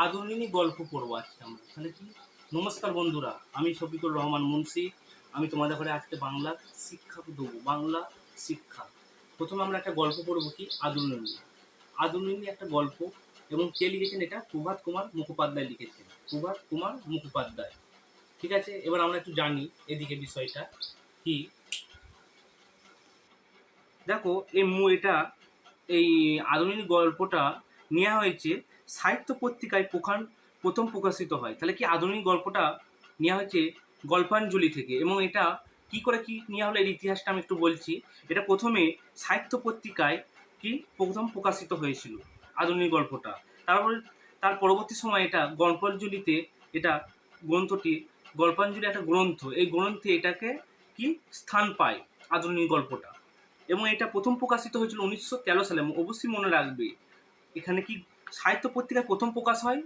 আদরিনী গল্প পড়ব আজকে আমরা। তাহলে কি? নমস্কার বন্ধুরা, আমি শফিকুর রহমান মুন্সি। আমি তোমাদের ঘরে আজকে বাংলা শিক্ষা দেবো, বাংলা শিক্ষা। প্রথমে আমরা একটা গল্প পড়ব কি? আদরিনী আদরিনী একটা গল্প এবং কে লিখেছেন এটা? প্রভাত কুমার মুখোপাধ্যায় লিখেছেন। প্রভাত কুমার মুখোপাধ্যায়। ঠিক আছে? এবার আমরা একটু জানি এদিকে বিষয়টা কি? দেখো এই মু এটা, এই আধুনিক গল্পটা নেওয়া হয়েছে সাহিত্য পত্রিকায় প্রখান, প্রথম প্রকাশিত হয়। তাহলে কি আধুনিক গল্পটা নেওয়া হয়েছে গল্পাঞ্জলি থেকে? এবং এটা কি করে কি নেওয়া হলো? এর ইতিহাসটা আমি একটু বলছি। এটা প্রথমে সাহিত্য পত্রিকায় কি প্রথম প্রকাশিত হয়েছিল আধুনিক গল্পটা। তারপরে, তার পরবর্তী সময় এটা গল্পাঞ্জলিতে এটা গ্রন্থটি, গল্পাঞ্জলি একটা গ্রন্থ। এই গ্রন্থে এটাকে কি স্থান পায় আধুনিক গল্পটা। এবং এটা প্রথম প্রকাশিত হয়েছিল উনিশশো তেরো সালে। অবশ্যই মনে রাখবে এখানে কি সাহিত্য পত্রিকায় প্রথম প্রকাশ হয়?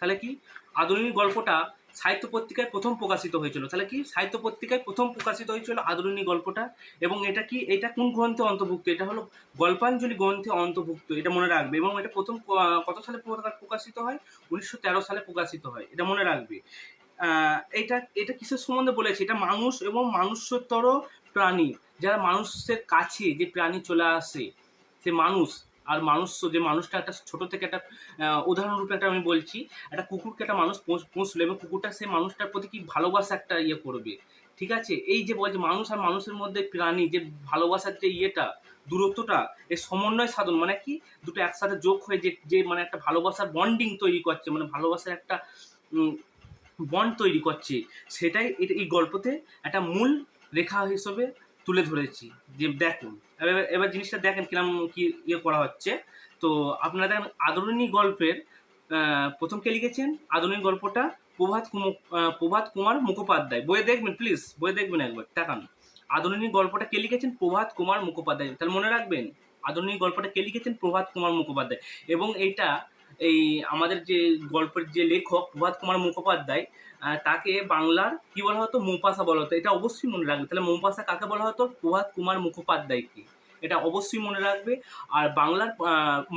তাহলে কি আধুনিক গল্পটা সাহিত্য পত্রিকায় প্রথম প্রকাশিত হয়েছিল। তাহলে কি সাহিত্য পত্রিকায় প্রথম প্রকাশিত হয়েছিল আধুনিক গল্পটা? এবং এটা কি, এটা কোন গ্রন্থে অন্তর্ভুক্ত? এটা হলো গল্পাঞ্জলি গ্রন্থে অন্তর্ভুক্ত, এটা মনে রাখবে। এবং এটা প্রথম কত সালে প্রকা- প্রকাশিত হয়? উনিশশো তেরো সালে প্রকাশিত হয়, এটা মনে রাখবে। এটা এটা কিসের সম্বন্ধে বলেছে? এটা মানুষ এবং মানুষতর প্রাণী। যারা মানুষের কাছে যে প্রাণী চলে আসে, সে মানুষ। আর মানুষ, যে মানুষটা একটা ছোট থেকে একটা উদাহরণরূপে একটা আমি বলছি, একটা কুকুরকে একটা মানুষ পোষ- পুষলো এবং কুকুরটা সেই মানুষটার প্রতি কি ভালোবাসা একটা ইয়ে করবে। ঠিক আছে? এই যে বলছে, মানুষ আর মানুষের মধ্যে প্রাণী যে ভালোবাসার যে ইয়েটা, দূরত্বটা এই সমন্বয় সাধন মানে কি? দুটো একসাথে যোগ হয়ে যে যে মানে একটা ভালোবাসার বন্ডিং তৈরি করছে মানে ভালোবাসার একটা বন্ড তৈরি করছে, সেটাই এটা এই গল্পতে একটা মূল রেখা হিসেবে তুলে ধরেছি, যে দেখুন। এবার এবার জিনিসটা দেখেন কিরম কি ইয়ে করা হচ্ছে। তো আপনারা দেখেন, আদরণী গল্পের প্রথম কে লিখেছেন? আদরণী গল্পটা প্রভাত কুমার প্রভাত কুমার মুখোপাধ্যায়। বইয়ে দেখবেন প্লিজ বইয়ে দেখবেন একবার তাকান আদরণী গল্পটা কে লিখেছেন? প্রভাত কুমার মুখোপাধ্যায়। তাহলে মনে রাখবেন, আদরণী গল্পটা কে লিখেছেন? প্রভাত কুমার মুখোপাধ্যায়। এবং এইটা এই আমাদের যে গল্পের যে লেখক প্রভাত কুমার মুখোপাধ্যায় তাকে বাংলার কি বলা হতো? মোপাসা বলা হতো। এটা অবশ্যই মনে রাখবে। তাহলে মোপাসা কাকে বলা হতো? প্রভাত কুমার মুখোপাধ্যায়কে। এটা অবশ্যই মনে রাখবে। আর বাংলার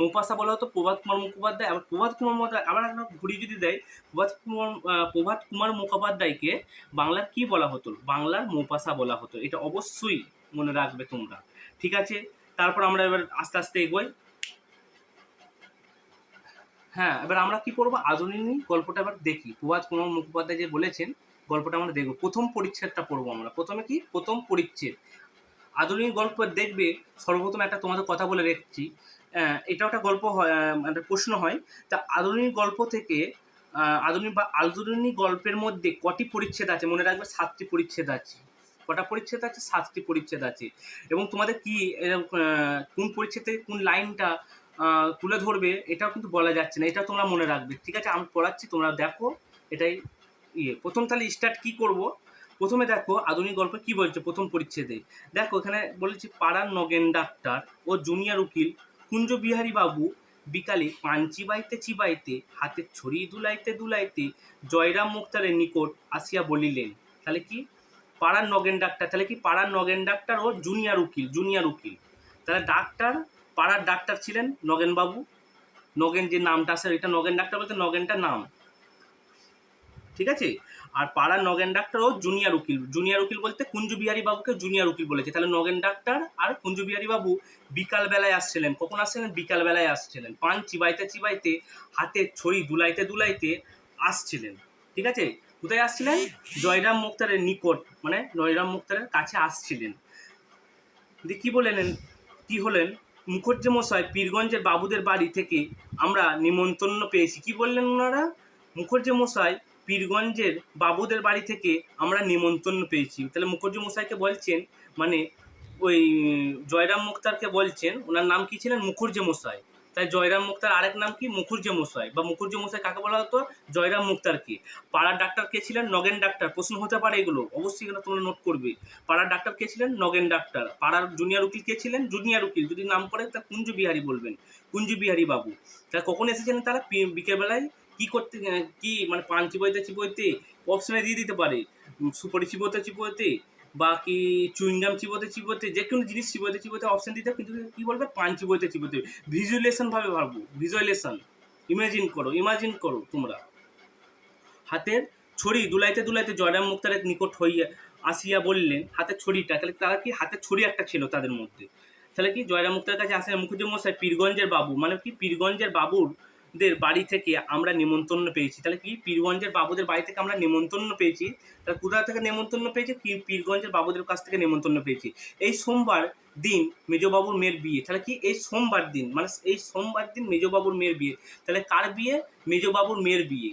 মোপাসা বলা হতো প্রভাত কুমার মুখোপাধ্যায়। আবার প্রভাত কুমার আবার একটা ঘুরি যদি দেয়, প্রভাত কুমার প্রভাত কুমার মুখোপাধ্যায়কে বাংলার কি বলা হতো? বাংলার মোপাসা বলা হতো। এটা অবশ্যই মনে রাখবে তোমরা। ঠিক আছে? তারপর আমরা এবার আস্তে আস্তে এগোই। হ্যাঁ এবার আমরা কি করব? আধুনিক গল্পটা এবার দেখি। প্রভাত কুমার মুখোপাধ্যায় যে বলেছেন, গল্পটা আমরা দেখব। প্রথম পরিচ্ছেদটা পড়ব আমরা। প্রথমে কি? প্রথম পরিচ্ছেদ। আধুনিক গল্প দেখবে, সর্বপ্রথম একটা তোমাদের কথা বলে রেখেছি। এটাও একটা গল্প হয় একটা প্রশ্ন হয়। তা আধুনিক গল্প থেকে আধুনিক বা আধুনিক গল্পের মধ্যে কটি পরিচ্ছেদ আছে? মনে রাখবে, সাতটি পরিচ্ছেদ আছে। কটা পরিচ্ছেদ আছে? সাতটি পরিচ্ছেদ আছে। এবং তোমাদের কি কোন পরিচ্ছেদ থেকে কোন লাইনটা তুলে ধরবে, এটাও কিন্তু বলা যাচ্ছে না, এটা তোমরা মনে রাখবে। ঠিক আছে, আমি পড়াচ্ছি, তোমরা দেখো, এটাই ইয়ে। প্রথম তাহলে স্টার্ট কি করব? প্রথমে দেখো, আধুনিক গল্প কি বলছে, প্রথম পরিচ্ছেদে। দেখো, এখানে বলেছি, পাড়ার নগেন ডাক্তার ও জুনিয়র উকিল কুঞ্জ বিহারী বাবু বিকালে পান চিবাইতে চিবাইতে হাতে ছড়ি দুলাইতে দুলাইতে জয়রাম মুক্তারের নিকট আসিয়া বলিলেন। তাহলে কি? পাড়ার নগেন ডাক্তার, তাহলে কি পাড়ার নগেন ডাক্তার ও জুনিয়র উকিল জুনিয়র উকিল। তাহলে ডাক্তার পাড়ার ডাক্তার ছিলেন নগেনবাবু নগেন যে নামটা আছে, এটা নগেন ডাক্তার বলতে নগেনটা নাম। ঠিক আছে? আর পাড়ার নগেন ডাক্তার ও জুনিয়র উকিল। জুনিয়র উকিল বলতে কুঞ্জু বিহারী বাবুকে জুনিয়র উকিল বলেছে তাহলে নগেন ডাক্তার আর কুঞ্জু বিহারী বাবু বিকাল বেলায় আসছিলেন। কখন আসছিলেন? বিকাল বেলায় আসছিলেন। পান চিবাইতে চিবাইতে, হাতে ছড়ি দুলাইতে দুলাইতে আসছিলেন। ঠিক আছে? কোথায় আসছিলেন? জয়রাম মুক্তারের নিকট মানে জয়রাম মুক্তারের কাছে আসছিলেন। দিয়ে কি বললেন? কি হলেন? মুখর্জি মশাই পীরগঞ্জের বাবুদের বাড়ি থেকে আমরা নিমন্ত্রণ পেয়েছি। কি বললেন ওনারা? মুখর্জি মশাই পীরগঞ্জের বাবুদের বাড়ি থেকে আমরা নিমন্ত্রণ পেয়েছি। তাহলে মুখর্জি মশাইকে বলছেন মানে ওই জয়রাম মুক্তারকে বলছেন, ওনার নাম কী ছিলেন? মুখর্জি মশাই তাই জয়রাম মুক্তার আরেক নাম কি? মুখুর্জি মশাই। বা মুখুর্জি মশাই কাকে বলা হতো? জয়রাম মুক্তারকে পাড়ার ডাক্তার কে ছিলেন? নগেন ডাক্তার। প্রশ্ন হতে পারে এগুলো। অবশ্যই এগুলো তোমরা নোট করবে। পাড়ার ডাক্তার কে ছিলেন? নগেন ডাক্তার। পাড়ার জুনিয়র উকিল কে ছিলেন? জুনিয়র উকিল। যদি নাম করে তা কুঞ্জু বিহারী বলবেন। কুঞ্জু বিহারী বাবু। তা কখন এসেছিলেন তারা? বিকেলবেলায়? কি করতে কি মানে পান চিবোইতে চিবোইতে? অপশনে দিয়ে দিতে পারে। উম, সুপারি চিবোতে চিবোতে বা কি চুইংগাম চিবোতে চিবোতে, যে কোনো জিনিস চিবোতে চিবোতে অপশন দিতে কিন্তু কি বলবে? পান চিবোতে চিবোতে ভিজুয়ালেশন ভাবে ভাববো। ভিজুয়ালেশন ইমাজিন করো ইমাজিন করো তোমরা। হাতের ছড়ি দুলাইতে দুলাইতে জয়রাম মুক্তারের নিকট হইয়া, আসিয়া বললেন, হাতের ছড়িটা। তাহলে তারা কি হাতের ছড়ি একটা ছিল তাদের মধ্যে? তাহলে কি জয়রাম মুক্তার কাছে আসেন মুখুজ্জ মশাই, পীরগঞ্জের বাবু। মানে কি? পীরগঞ্জের বাবুদের বাড়ি থেকে আমরা নিমন্ত্রণ পেয়েছি। তাহলে কি পীরগঞ্জের বাবুদের বাড়ি থেকে আমরা নিমন্ত্রণ পেয়েছি? তাহলে কোথা থেকে নিমন্ত্রণ পেয়েছি? কি পীরগঞ্জের বাবুদের কাছ থেকে নিমন্ত্রণ পেয়েছি। এই সোমবার দিন মেজবাবুর মেয়ের বিয়ে। তাহলে কি এই সোমবার দিন? মানে এই সোমবার দিন মেজবাবুর মেয়ের বিয়ে। তাহলে কার বিয়ে? মেজবাবুর মেয়ের বিয়ে।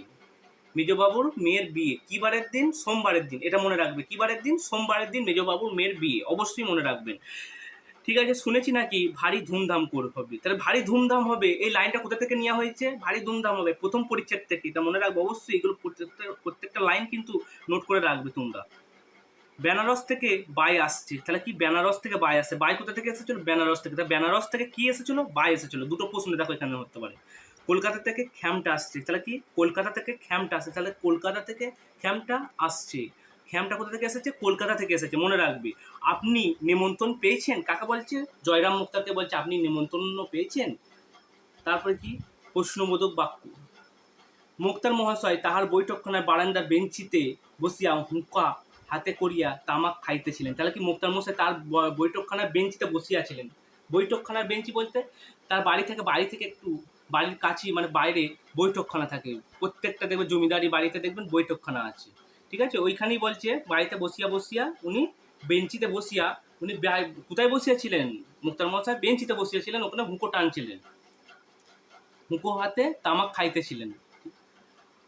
মেজবাবুর মেয়ের বিয়ে। কি বারের দিন? সোমবারের দিন। এটা মনে রাখবে। কি বারের দিন? সোমবারের দিন মেজবাবুর মেয়ের বিয়ে। অবশ্যই মনে রাখবেন। ঠিক আছে, শুনেছি নাকি ভারী ধুমধাম করে হবে। তাহলে ভারী ধুমধাম হবে, এই লাইনটা কোথা থেকে নেওয়া হয়েছে? ভারী ধুমধাম হবে, প্রথম পরিচ্ছেদ থেকে। তা মনে রাখবে, অবশ্যই এগুলো প্রত্যেকটা প্রত্যেকটা লাইন কিন্তু নোট করে রাখবে তোমরা। বেনারস থেকে বাই আসছে। তাহলে কি বেনারস থেকে বাই আসছে বাই কোথা থেকে এসেছিল? বেনারস থেকে। তাহলে বেনারস থেকে কি এসেছিল? বাই এসেছিল। দুটো প্রশ্ন দেখো এখানে হতে পারে। কলকাতা থেকে খ্যামটা আসছে। তাহলে কি? কলকাতা থেকে খ্যামটা আসছে। তাহলে কলকাতা থেকে খ্যামটা আসছে। খ্যামটা কোথা থেকে এসেছে? কলকাতা থেকে এসেছে, মনে রাখবি। আপনি নিমন্ত্রণ পেয়েছেন? কাকা বলছে? জয়রাম মুক্তারকে বলছে, আপনি নিমন্ত্রণ পেয়েছেন? তারপরে কি? প্রশ্নবোধক বাক্য। মুক্তার মহাশয় তাহার বৈঠকখানায় বারান্দার বেঞ্চিতে বসিয়া হুঁকা হাতে করিয়া তামাক খাইতেছিলেন। তাহলে কি মুক্তার মশাই তার বৈঠকখানার বেঞ্চিতে বসিয়াছিলেন? বৈঠকখানার বেঞ্চি বলতে তার বাড়ি থেকে বাড়ি থেকে একটু বাড়ির কাছেই মানে বাইরে বৈঠকখানা থাকে। প্রত্যেকটা দেখবে জমিদারি বাড়িতে দেখবেন বৈঠকখানা আছে। ঠিক আছে? ওইখানেই বলছে, বাড়িতে বসিয়া বসিয়া উনি বেঞ্চিতে বসিয়া, উনি কোথায় বসিয়াছিলেন? মুক্তার মশাই বেঞ্চিতে বসিয়াছিলেন, ওখানে হুঁকো টানছিলেন। হুঁকো হাতে তামাক খাইতেছিলেন।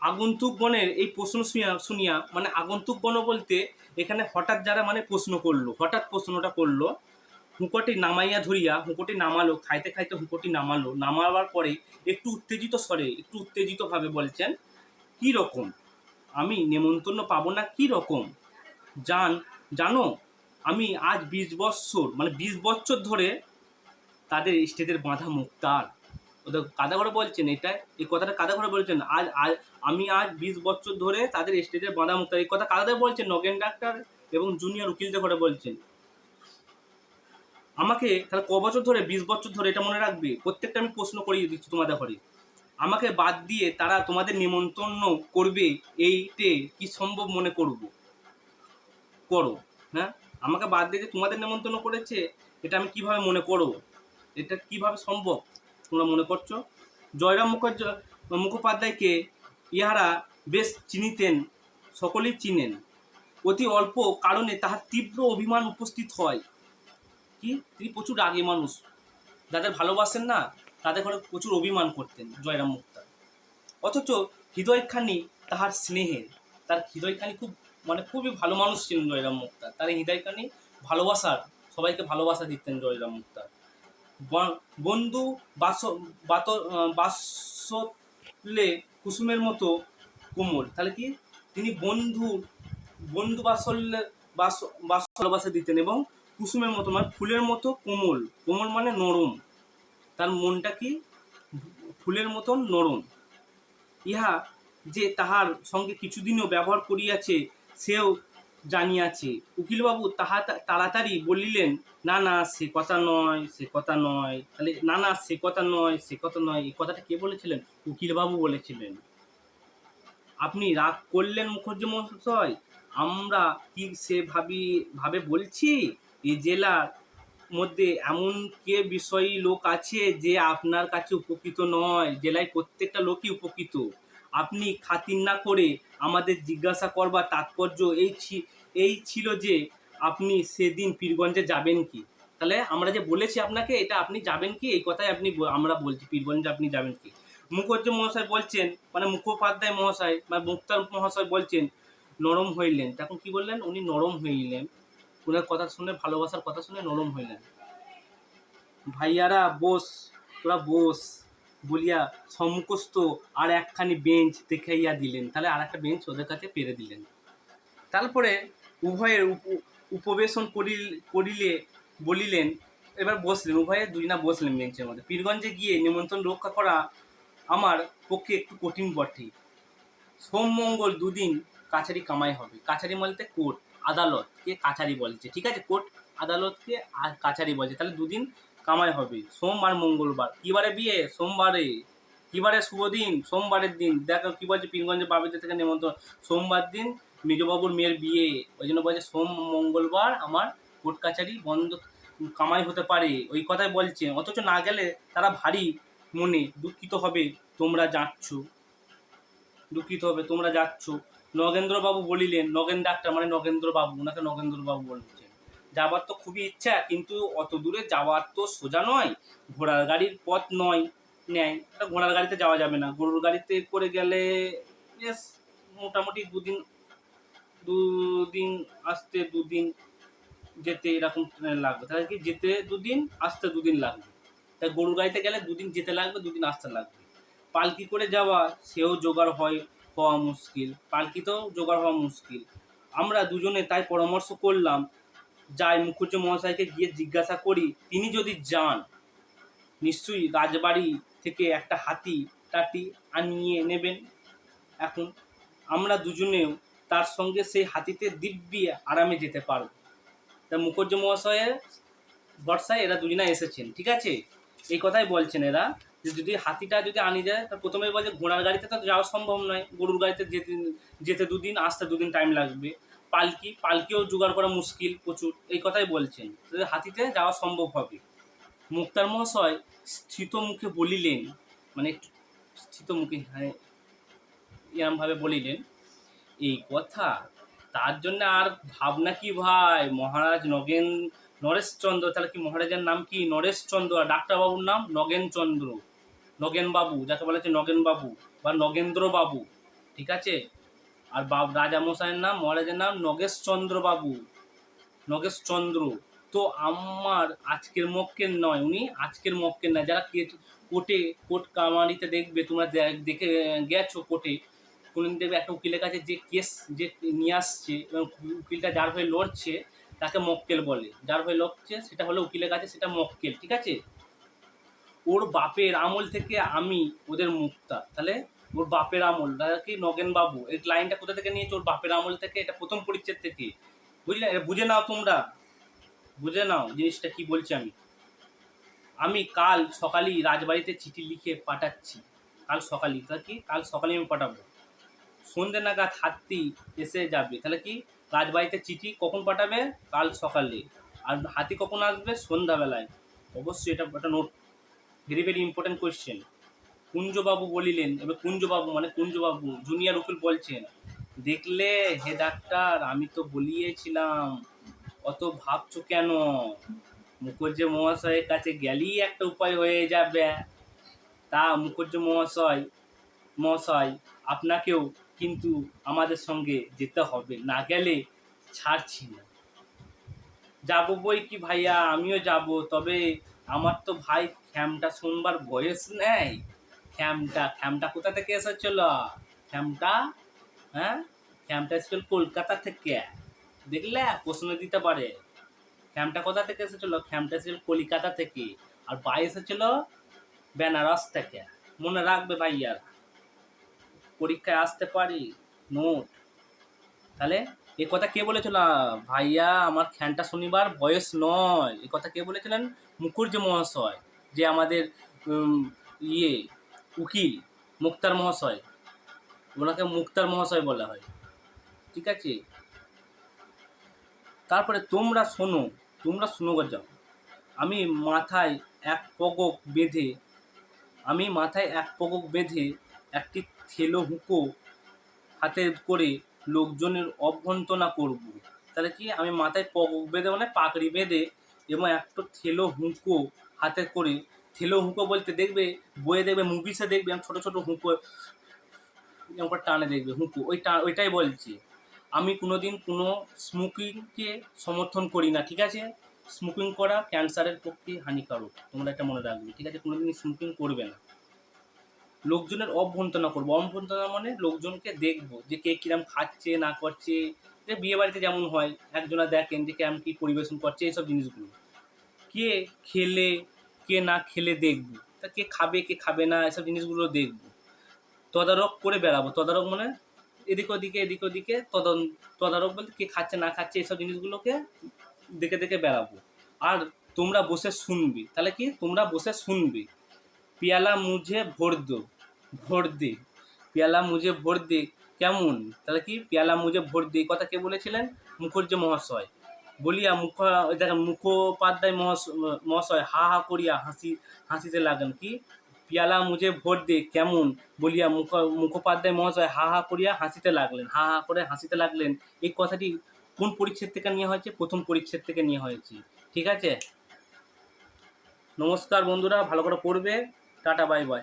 আগন্তুকগণের এই প্রশ্ন শুনিয়া শুনিয়া মানে আগন্তুকগণ বলতে এখানে হঠাৎ যারা মানে প্রশ্ন করল, হঠাৎ প্রশ্নটা করল, হুঁকোটি নামাইয়া ধরিয়া, হুঁকোটি নামালো, খাইতে খাইতে হুঁকোটি নামালো, নামাবার পরে একটু উত্তেজিত স্বরে, একটু উত্তেজিতভাবে বলছেন, কি রকম? আমি নেমন্তন্ন পাবো না কি রকম? জান, জানো, আমি আজ বিশ বৎসর মানে বিশ বছর ধরে তাদের স্টেজের বাঁধা মুক্তার ওদের কাদা করে বলছেন এটা, এই কথাটা কাদা করে বলছেন, আজ আজ, আমি আজ বিশ বছর ধরে তাদের স্টেজের বাঁধা মুক্তার এই কথা কাদা বলছেন, নগেন ডাক্তার এবং জুনিয়র উকিলদের করে বলছেন। আমাকে তাহলে ক বছর ধরে, বিশ বছর ধরে এটা মনে রাখবে? প্রত্যেকটা আমি প্রশ্ন করিয়ে দিচ্ছি তোমাদের ঘরে। আমাকে বাদ দিয়ে তারা তোমাদের নিমন্ত্রণ করবে এইতে কি সম্ভব মনে করব? করো হ্যাঁ? আমাকে বাদ দিয়ে তোমাদের নিমন্ত্রণ করেছে, এটা আমি কীভাবে মনে করো এটা কীভাবে সম্ভব তোমরা মনে করছ? জয়রাম মুখার্জ, মুখোপাধ্যায়কে ইহারা বেশ চিনিতেন, সকলেই চিনেন। অতি অল্প কারণে তাহার তীব্র অভিমান উপস্থিত হয়। কি? তিনি প্রচুর রাগী মানুষ। যাদের ভালোবাসেন না তাদের ঘরে প্রচুর অভিমান করতেন জয়রাম মুক্তার। অথচ হৃদয়খানি তাহার স্নেহের। তার হৃদয়খানি খুব মানে খুবই ভালো মানুষ ছিলেন জয়রাম মুক্তার। তার হৃদয়খানি ভালোবাসার, সবাইকে ভালোবাসা দিতেন জয়রাম মুক্তার। বন্ধু বাস বাসলে কুসুমের মতো কোমল। তাহলে কি? তিনি বন্ধু বন্ধু বাসল্যে বাস বাস ভালোবাসা দিতেন এবং কুসুমের মতো মানে ফুলের মতো কোমল। কোমল মানে নরম। তার মনটা কি ফুলের মতন নরম। ইহা যে তাহার সঙ্গে কিছুদিনও ব্যবহার করিয়াছে, সেও জানিয়াছে। উকিলবাবু তাহা তাড়াতাড়ি বলিলেন, না না, সে কথা নয়, সে কথা নয়। তাহলে, না না, সে কথা নয়, সে কথা নয়। এই কথাটা কে বলেছিলেন? উকিলবাবু বলেছিলেন। আপনি রাগ করলেন মুখর্জি মহাশয়, আমরা কি সে ভাবি, ভাবে বলছি? এই জেলার মধ্যে এমন কে বিষয়ী লোক আছে যে আপনার কাছে উপকৃত নয়? জেলায় প্রত্যেকটা লোকই উপকৃত। আপনি খাতির না করে আমাদের জিজ্ঞাসা করবার তাৎপর্য এই এই ছিল যে আপনি সেদিন পীরগঞ্জে যাবেন কি? তাহলে আমরা যে বলেছি আপনাকে, এটা আপনি যাবেন কি? এই কথাই আপনি আমরা বলছি, পীরগঞ্জে আপনি যাবেন কি? মুখর্জি মহাশয় বলছেন মানে মুখোপাধ্যায় মহাশয় বা মুক্তার মহাশয় বলছেন, নরম হইলেন। তখন কি বললেন? উনি নরম হইলেন। ওনার কথা শুনে ভালোবাসার কথা শুনে নরম হইলেন ভাইয়ারা, বোস, তোরা বোস। বলিয়া সম্মুখস্থ আর একখানি বেঞ্চ দেখাইয়া দিলেন। তাহলে আর একটা বেঞ্চ ওদের কাছে পেরে দিলেন। তারপরে উভয়ের উপ- উপবেশন করিল, করিলে বলিলেন, এবার বসলেন। উভয়ে দুজনা বসলেন বেঞ্চের মধ্যে। পীরগঞ্জে গিয়ে নিমন্ত্রণ রক্ষা করা আমার পক্ষে একটু কঠিন বটে। সোম মঙ্গল দুদিন কাছারি কামাই হবে। কাছারি বলতে কোর্ট। আদালতকে কাছারি বলছে, ঠিক আছে? কোর্ট আদালতকে কাছারি বলছে। তাহলে দুদিন কামাই হবে সোম আর মঙ্গলবার। কি বারে বিয়ে? সোমবারে। কিবারে শুভ দিন? সোমবারের দিন। দেখো কি বলছে পীরগঞ্জে বাবিতে থেকে নেমন্তন্ন। সোমবার দিন মেজবাবুর মেয়ের বিয়ে। ওই জন্য বলছে সোম, মঙ্গলবার আমার কোর্ট কাছারি বন্ধ, কামাই হতে পারে। ওই কথাই বলছে। অথচ না গেলে তারা ভারী মনে। দুঃখিত হবে, তোমরা যাচ্ছ। দুঃখিত হবে, তোমরা যাচ্ছ। নগেন্দ্রবাবু বলিলেন, নগেন ডাক্তার মানে নগেন্দ্রবাবু, ওনাকে নগেন্দ্রবাবু বলছেন। যাবার তো খুবই ইচ্ছা, কিন্তু অত দূরে যাওয়ার তো সোজা নয়। ঘোড়ার গাড়ির পথ নয় নেয় ঘোড়ার গাড়িতে যাওয়া যাবে না। গরুর গাড়িতে করে গেলে, বেশ, মোটামুটি দুদিন দুদিন আসতে দুদিন যেতে এরকম লাগবে। তাহলে কি যেতে দুদিন, আসতে দুদিন লাগবে? তাই গরুর গাড়িতে গেলে দুদিন যেতে লাগবে, দুদিন আসতে লাগবে। পালকি করে যাওয়া, সেও জোগাড় হয়। হওয়া মুশকিল, পালকিতেও জোগাড় হওয়া মুশকিল। আমরা দুজনে তাই পরামর্শ করলাম, যাই মুখুজ্জ মহাশয়কে গিয়ে জিজ্ঞাসা করি, তিনি যদি যান, নিশ্চয়ই রাজবাড়ি থেকে একটা হাতি টাটি আনিয়ে নেবেন। এখন আমরা দুজনেও তার সঙ্গে সেই হাতিতে দিব্যি আরামে যেতে পারব। তা মুখুজ্জ মহাশয়ের ভরসায় এরা দুজনে এসেছেন, ঠিক আছে? এই কথাই বলছেন এরা। যে যদি হাতিটা যদি আনি যায়, তা প্রথমে বলছে ঘোড়ার গাড়িতে তো যাওয়া সম্ভব নয়। গরুর গাড়িতে যেতে যেতে দুদিন, আসতে দুদিন টাইম লাগবে। পালকি, পালকিও জোগাড় করা মুশকিল প্রচুর, এই কথাই বলছেন। হাতিতে যাওয়া সম্ভব হবে। মুক্তার মহাশয় স্থিত মুখে বলিলেন মানে স্থিত মুখে হ্যাঁ এরমভাবে বলিলেন, এই কথা, তার জন্য আর ভাবনা কি ভাই? মহারাজ নগেন নরেশচন্দ্র তাহলে কি মহারাজের নাম কি? নরেশচন্দ্র আর ডাক্তারবাবুর নাম নগেনচন্দ্র নগেনবাবু, যাকে বলা হচ্ছে নগেনবাবু বা নগেন্দ্র বাবু ঠিক আছে? আর বাব, রাজামশাইয়ের নাম, মহারাজের নাম নগেশচন্দ্র বাবু নগেশচন্দ্র। তো আমার আজকের মক্কেল নয়, উনি আজকের মক্কেল নয়। যারা কোর্টে, কোর্ট কামারিতে দেখবে, তোমরা দেখে গেছো কোর্টে, কোনদিন দেখবে একটা উকিলের কাছে যে কেস যে নিয়ে আসছে এবং উকিলটা যার হয়ে লড়ছে, তাকে মক্কেল বলে। যার হয়ে লড়ছে, সেটা হলো উকিলের কাছে, সেটা মক্কেল, ঠিক আছে? ওর বাপের আমল থেকে আমি ওদের মুক্তা। তাহলে ওর বাপের আমল কি নগেন বাবু? এই লাইনটা কোথা থেকে নিয়েছে? ওর বাপের আমল থেকে? এটা প্রথম পরিচ্ছেদ থেকে। বুঝলে? বুঝে নাও তোমরা। বুঝে নাও জিনিসটা কি বলছি আমি। আমি কাল সকালেই রাজবাড়িতে চিঠি লিখে পাঠাচ্ছি। কাল সকালেই। তাহলে কি? কাল সকালে আমি পাঠাবো। সন্ধ্যে নাগাদ হাতি এসে যাবে। তাহলে কি? রাজবাড়িতে চিঠি কখন পাঠাবে? কাল সকালে। আর হাতি কখন আসবে? সন্ধ্যাবেলায়। অবশ্যই এটা একটা not very very important question কুঞ্জবাবু বলিলেন, এবার কুঞ্জবাবু মানে কুঞ্জবাবু, জুনিয়র উকিল বলছেন, দেখলে হে ডাক্তার, আমি তো বলিয়েছিলাম, অত ভাবছ কেন? মুখুজ্জ মহাশয়ের কাছে গেলেই একটা উপায় হয়ে যাবে। তা মুখুজ্জ মহাশয় মহাশয়, আপনাকেও কিন্তু আমাদের সঙ্গে যেতে হবে, না গেলে ছাড়ছি না। যাব বই কি ভাইয়া? আমিও যাব, তবে আমার তো ভাই খ্যামটা শুনবার বয়স নেই। খ্যামটা খ্যামটা কোথা থেকে এসেছিল? খ্যামটা হ্যাঁ? খ্যামটা এসেছিল কলকাতা থেকে। দেখলে প্রশ্ন দিতে পারে। খ্যামটা কোথা থেকে এসেছিল? খ্যামটা এসেছিল কলিকাতা থেকে। আর বাই এসেছিল বেনারস থেকে। মনে রাখবে ভাইয়া পরীক্ষায় আসতে পারি, নোট। তাহলে এ কথা কে বলেছিল? ভাইয়া, আমার খ্যানটা শনিবার বয়স নয়। এ কথা কে বলেছিলেন? মুখুজ্জ মহাশয়। যে আমাদের ইয়ে উকিল, মুক্তার মহাশয়, ওনাকে মুক্তার মহাশয় বলা হয়। ঠিক আছে? তারপরে তোমরা শোনো তোমরা শোনো যাও। আমি মাথায় এক পগক বেঁধে, আমি মাথায় এক পগক বেঁধে একটি থেলো হুঁকো হাতে করে লোকজনের অভ্যন্তনা করব। তাহলে কি আমি মাথায় পগক বেঁধে মানে পাকড়ি বেঁধে এবং একটা থেলো হুঁকো হাতে করে থেলো হুঁকো বলতে দেখবে বইয়ে দেখবে, মুভিসে দেখবে ছোটো ছোটো হুঁকো এরকম টানে দেখবে, হুঁকো, ওই টান ওইটাই বলছি। আমি কোনোদিন কোনো স্মোকিংকে সমর্থন করি না, ঠিক আছে? স্মোকিং করা ক্যান্সারের পক্ষে হানিকারক, তোমরা এটা মনে রাখবে, ঠিক আছে? কোনোদিন স্মোকিং করবে না। লোকজনের অভ্যন্তনা করব, অভ্যন্তনা মানে লোকজনকে দেখব, যে কে কিরম খাচ্ছে, না করছে, যে বিয়ে বাড়িতে যেমন হয়, একজনা দেখেন যে কেমন কী পরিবেশন করছে, এইসব জিনিসগুলো। কে খেলে, কে না খেলে দেখব। তা কে খাবে কে খাবে না, এসব জিনিসগুলো দেখব। তদারক করে বেড়াবো। তদারক মানে এদিক ওদিকে এদিক ওদিকে, তদন তদারক বলতে কে খাচ্ছে, না খাচ্ছে, এসব জিনিসগুলোকে দেখে দেখে বেড়াবো। আর তোমরা বসে শুনবি। তাহলে কি? তোমরা বসে শুনবি। পেয়ালা মুঝে ভর দো ভোট দে, পেয়ালা মুঝে ভোট দে, কেমন? তাহলে কি? পেয়ালা মুঝে ভোট দে কথা কে বলেছিলেন? মুখর্জি মহাশয়। বলিয়া মুখ দেখেন মুখোপাধ্যায় মহাশ- মহাশয়, হা হা করিয়া হাসি হাসিতে লাগলেন। কি? পিয়ালা মুজে ভোট দে, কেমন? বলিয়া মুখ মুখোপাধ্যায় মহাশয় হা হা করিয়া হাসিতে লাগলেন। হা হা করে হাসিতে লাগলেন। এই কথাটি কোন পরিচ্ছেদ থেকে নেওয়া হয়েছে? প্রথম পরিচ্ছেদ থেকে নেওয়া হয়েছে। ঠিক আছে? নমস্কার বন্ধুরা, ভালো করে পড়বে। Tata, bye bye.